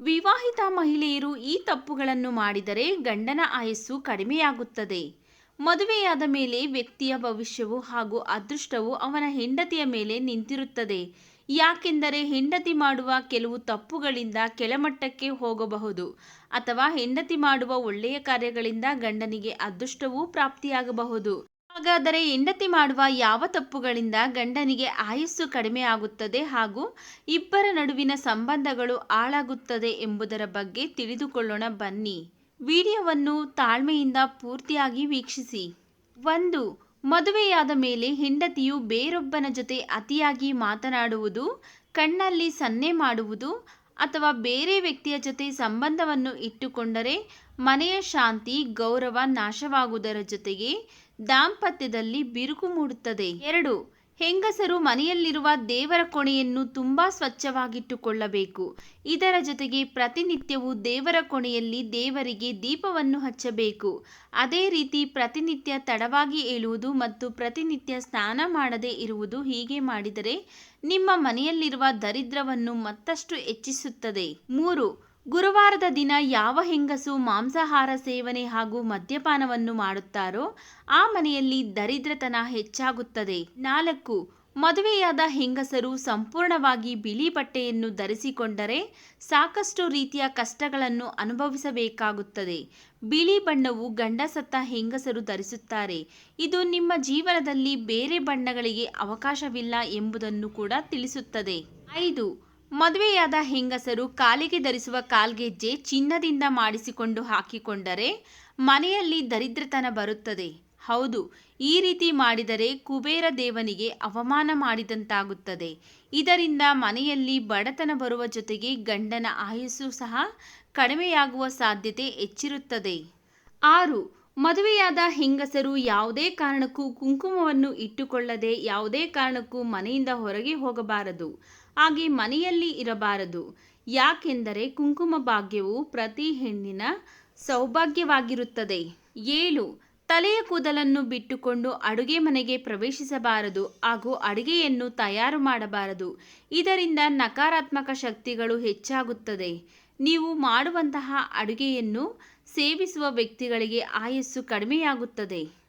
ವಿವಾಹಿತ ಮಹಿಳೆಯರು ಈ ತಪ್ಪುಗಳನ್ನು ಮಾಡಿದರೆ ಗಂಡನ ಆಯಸ್ಸು ಕಡಿಮೆಯಾಗುತ್ತದೆ. ಮದುವೆಯಾದ ಮೇಲೆ ವ್ಯಕ್ತಿಯ ಭವಿಷ್ಯವು ಹಾಗೂ ಅದೃಷ್ಟವು ಅವನ ಹೆಂಡತಿಯ ಮೇಲೆ ನಿಂತಿರುತ್ತದೆ. ಯಾಕೆಂದರೆ ಹೆಂಡತಿ ಮಾಡುವ ಕೆಲವು ತಪ್ಪುಗಳಿಂದ ಕೆಳಮಟ್ಟಕ್ಕೆ ಹೋಗಬಹುದು ಅಥವಾ ಹೆಂಡತಿ ಮಾಡುವ ಒಳ್ಳೆಯ ಕಾರ್ಯಗಳಿಂದ ಗಂಡನಿಗೆ ಅದೃಷ್ಟವೂ ಪ್ರಾಪ್ತಿಯಾಗಬಹುದು. ಹಾಗಾದರೆ ಹೆಂಡತಿ ಮಾಡುವ ಯಾವ ತಪ್ಪುಗಳಿಂದ ಗಂಡನಿಗೆ ಆಯಸ್ಸು ಕಡಿಮೆ ಆಗುತ್ತದೆ ಹಾಗೂ ಇಬ್ಬರ ನಡುವಿನ ಸಂಬಂಧಗಳು ಹಾಳಾಗುತ್ತದೆ ಎಂಬುದರ ಬಗ್ಗೆ ತಿಳಿದುಕೊಳ್ಳೋಣ ಬನ್ನಿ. ವಿಡಿಯೋವನ್ನು ತಾಳ್ಮೆಯಿಂದ ಪೂರ್ತಿಯಾಗಿ ವೀಕ್ಷಿಸಿ. ಒಂದು, ಮದುವೆಯಾದ ಮೇಲೆ ಹೆಂಡತಿಯು ಬೇರೊಬ್ಬನ ಜೊತೆ ಅತಿಯಾಗಿ ಮಾತನಾಡುವುದು, ಕಣ್ಣಲ್ಲಿ ಸನ್ನೆ ಮಾಡುವುದು ಅಥವಾ ಬೇರೆ ವ್ಯಕ್ತಿಯ ಜೊತೆ ಸಂಬಂಧವನ್ನು ಇಟ್ಟುಕೊಂಡರೆ ಮನೆಯ ಶಾಂತಿ, ಗೌರವ ನಾಶವಾಗುವುದರ ಜೊತೆಗೆ ದಾಂಪತ್ಯದಲ್ಲಿ ಬಿರುಕು ಮೂಡುತ್ತದೆ. ಎರಡು ಹೆಂಗಸರು ಮನೆಯಲ್ಲಿರುವ ದೇವರ ಕೋಣೆಯನ್ನು ತುಂಬ ಸ್ವಚ್ಛವಾಗಿಟ್ಟುಕೊಳ್ಳಬೇಕು. ಇದರ ಜೊತೆಗೆ ಪ್ರತಿನಿತ್ಯವೂ ದೇವರ ಕೋಣೆಯಲ್ಲಿ ದೇವರಿಗೆ ದೀಪವನ್ನು ಹಚ್ಚಬೇಕು. ಅದೇ ರೀತಿ ಪ್ರತಿನಿತ್ಯ ತಡವಾಗಿ ಏಳುವುದು ಮತ್ತು ಪ್ರತಿನಿತ್ಯ ಸ್ನಾನ ಮಾಡದೇ ಇರುವುದು ಹೀಗೆ ಮಾಡಿದರೆ ನಿಮ್ಮ ಮನೆಯಲ್ಲಿರುವ ದರಿದ್ರವನ್ನು ಮತ್ತಷ್ಟು ಹೆಚ್ಚಿಸುತ್ತದೆ. ಮೂರು ಗುರುವಾರದ ದಿನ ಯಾವ ಹೆಂಗಸು ಮಾಂಸಾಹಾರ ಸೇವನೆ ಹಾಗೂ ಮದ್ಯಪಾನವನ್ನು ಮಾಡುತ್ತಾರೋ ಆ ಮನೆಯಲ್ಲಿ ದರಿದ್ರತನ ಹೆಚ್ಚಾಗುತ್ತದೆ. ನಾಲ್ಕು, ಮದುವೆಯಾದ ಹೆಂಗಸರು ಸಂಪೂರ್ಣವಾಗಿ ಬಿಳಿ ಬಟ್ಟೆಯನ್ನು ಧರಿಸಿಕೊಂಡರೆ ಸಾಕಷ್ಟು ರೀತಿಯ ಕಷ್ಟಗಳನ್ನು ಅನುಭವಿಸಬೇಕಾಗುತ್ತದೆ. ಬಿಳಿ ಬಣ್ಣವು ಗಂಡಸತ್ತ ಹೆಂಗಸರು ಧರಿಸುತ್ತಾರೆ. ಇದು ನಿಮ್ಮ ಜೀವನದಲ್ಲಿ ಬೇರೆ ಬಣ್ಣಗಳಿಗೆ ಅವಕಾಶವಿಲ್ಲ ಎಂಬುದನ್ನು ಕೂಡ ತಿಳಿಸುತ್ತದೆ. ಐದು ಮದುವೆಯಾದ ಹೆಂಗಸರು ಕಾಲಿಗೆ ಧರಿಸುವ ಕಾಲ್ಗೆಜ್ಜೆ ಚಿನ್ನದಿಂದ ಮಾಡಿಸಿಕೊಂಡು ಹಾಕಿಕೊಂಡರೆ ಮನೆಯಲ್ಲಿ ದರಿದ್ರತನ ಬರುತ್ತದೆ. ಹೌದು, ಈ ರೀತಿ ಮಾಡಿದರೆ ಕುಬೇರ ದೇವನಿಗೆ ಅವಮಾನ ಮಾಡಿದಂತಾಗುತ್ತದೆ. ಇದರಿಂದ ಮನೆಯಲ್ಲಿ ಬಡತನ ಬರುವ ಜೊತೆಗೆ ಗಂಡನ ಆಯಸ್ಸು ಸಹ ಕಡಿಮೆಯಾಗುವ ಸಾಧ್ಯತೆ ಹೆಚ್ಚಿರುತ್ತದೆ. ಆರು, ಮದುವೆಯಾದ ಹೆಂಗಸರು ಯಾವುದೇ ಕಾರಣಕ್ಕೂ ಕುಂಕುಮವನ್ನು ಇಟ್ಟುಕೊಳ್ಳದೆ ಯಾವುದೇ ಕಾರಣಕ್ಕೂ ಮನೆಯಿಂದ ಹೊರಗೆ ಹೋಗಬಾರದು. ಹಾಗೆ ಮನೆಯಲ್ಲಿ ಇರಬಾರದು. ಯಾಕೆಂದರೆ ಕುಂಕುಮ ಭಾಗ್ಯವು ಪ್ರತಿ ಹೆಣ್ಣಿನ ಸೌಭಾಗ್ಯವಾಗಿರುತ್ತದೆ. ಏಳು, ತಲೆಯ ಕೂದಲನ್ನು ಬಿಟ್ಟುಕೊಂಡು ಅಡುಗೆ ಮನೆಗೆ ಪ್ರವೇಶಿಸಬಾರದು ಹಾಗೂ ಅಡುಗೆಯನ್ನು ತಯಾರು ಮಾಡಬಾರದು. ಇದರಿಂದ ನಕಾರಾತ್ಮಕ ಶಕ್ತಿಗಳು ಹೆಚ್ಚಾಗುತ್ತದೆ. ನೀವು ಮಾಡುವಂತಹ ಅಡುಗೆಯನ್ನು ಸೇವಿಸುವ ವ್ಯಕ್ತಿಗಳಿಗೆ ಆಯಸ್ಸು ಕಡಿಮೆಯಾಗುತ್ತದೆ.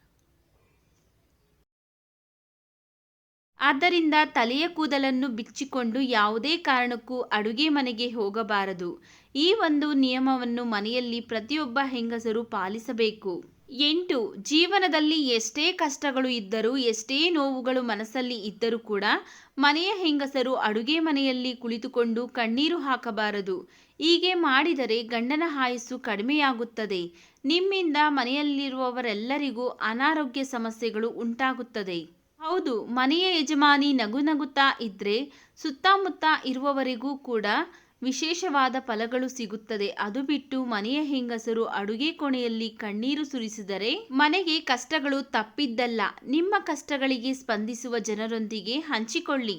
ಆದ್ದರಿಂದ ತಲೆಯ ಕೂದಲನ್ನು ಬಿಚ್ಚಿಕೊಂಡು ಯಾವುದೇ ಕಾರಣಕ್ಕೂ ಅಡುಗೆ ಮನೆಗೆ ಹೋಗಬಾರದು. ಈ ಒಂದು ನಿಯಮವನ್ನು ಮನೆಯಲ್ಲಿ ಪ್ರತಿಯೊಬ್ಬ ಹೆಂಗಸರು ಪಾಲಿಸಬೇಕು. ಎಂಟು, ಜೀವನದಲ್ಲಿ ಎಷ್ಟೇ ಕಷ್ಟಗಳು ಇದ್ದರೂ, ಎಷ್ಟೇ ನೋವುಗಳು ಮನಸ್ಸಲ್ಲಿ ಇದ್ದರೂ ಕೂಡ ಮನೆಯ ಹೆಂಗಸರು ಅಡುಗೆ ಮನೆಯಲ್ಲಿ ಕುಳಿತುಕೊಂಡು ಕಣ್ಣೀರು ಹಾಕಬಾರದು. ಹೀಗೆ ಮಾಡಿದರೆ ಗಂಡನ ಆಯಸ್ಸು ಕಡಿಮೆಯಾಗುತ್ತದೆ. ನಿಮ್ಮಿಂದ ಮನೆಯಲ್ಲಿರುವವರೆಲ್ಲರಿಗೂ ಅನಾರೋಗ್ಯ ಸಮಸ್ಯೆಗಳು ಉಂಟಾಗುತ್ತದೆ. ಹೌದು, ಮನೆಯ ಯಜಮಾನಿ ನಗು ನಗುತ್ತಾ ಇದ್ರೆ ಸುತ್ತಮುತ್ತ ಇರುವವರಿಗೂ ಕೂಡ ವಿಶೇಷವಾದ ಫಲಗಳು ಸಿಗುತ್ತದೆ. ಅದು ಬಿಟ್ಟು ಮನೆಯ ಹೆಂಗಸರು ಅಡುಗೆ ಕೋಣೆಯಲ್ಲಿ ಕಣ್ಣೀರು ಸುರಿಸಿದರೆ ಮನೆಗೆ ಕಷ್ಟಗಳು ತಪ್ಪಿದ್ದಲ್ಲ. ನಿಮ್ಮ ಕಷ್ಟಗಳಿಗೆ ಸ್ಪಂದಿಸುವ ಜನರೊಂದಿಗೆ ಹಂಚಿಕೊಳ್ಳಿ.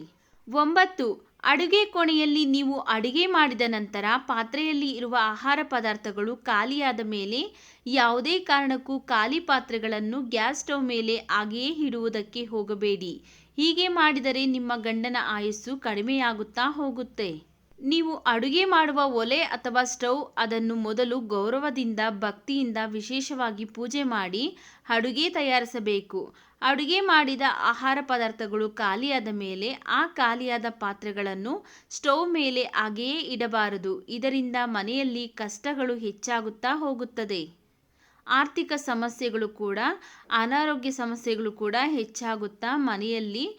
ಒಂಬತ್ತು ಅಡುಗೆ ಕೋಣೆಯಲ್ಲಿ ನೀವು ಅಡುಗೆ ಮಾಡಿದ ನಂತರ ಪಾತ್ರೆಯಲ್ಲಿ ಇರುವ ಆಹಾರ ಪದಾರ್ಥಗಳು ಖಾಲಿಯಾದ ಮೇಲೆ ಯಾವುದೇ ಕಾರಣಕ್ಕೂ ಖಾಲಿ ಪಾತ್ರೆಗಳನ್ನು ಗ್ಯಾಸ್ ಸ್ಟವ್ ಮೇಲೆ ಹಾಗೆಯೇ ಇಡುವುದಕ್ಕೆ ಹೋಗಬೇಡಿ. ಹೀಗೆ ಮಾಡಿದರೆ ನಿಮ್ಮ ಗಂಡನ ಆಯಸ್ಸು ಕಡಿಮೆಯಾಗುತ್ತಾ ಹೋಗುತ್ತೆ. ನೀವು ಅಡುಗೆ ಮಾಡುವ ಒಲೆ ಅಥವಾ ಸ್ಟೌವ್ ಅದನ್ನು ಮೊದಲು ಗೌರವದಿಂದ, ಭಕ್ತಿಯಿಂದ ವಿಶೇಷವಾಗಿ ಪೂಜೆ ಮಾಡಿ ಅಡುಗೆ ತಯಾರಿಸಬೇಕು. ಅಡುಗೆ ಮಾಡಿದ ಆಹಾರ ಪದಾರ್ಥಗಳು ಖಾಲಿಯಾದ ಮೇಲೆ ಆ ಖಾಲಿಯಾದ ಪಾತ್ರೆಗಳನ್ನು ಸ್ಟೌವ್ ಮೇಲೆ ಹಾಗೆಯೇ ಇಡಬಾರದು. ಇದರಿಂದ ಮನೆಯಲ್ಲಿ ಕಷ್ಟಗಳು ಹೆಚ್ಚಾಗುತ್ತಾ ಹೋಗುತ್ತದೆ. ಆರ್ಥಿಕ ಸಮಸ್ಯೆಗಳು ಕೂಡ, ಅನಾರೋಗ್ಯ ಸಮಸ್ಯೆಗಳು ಕೂಡ ಹೆಚ್ಚಾಗುತ್ತಾ ಮನೆಯಲ್ಲಿ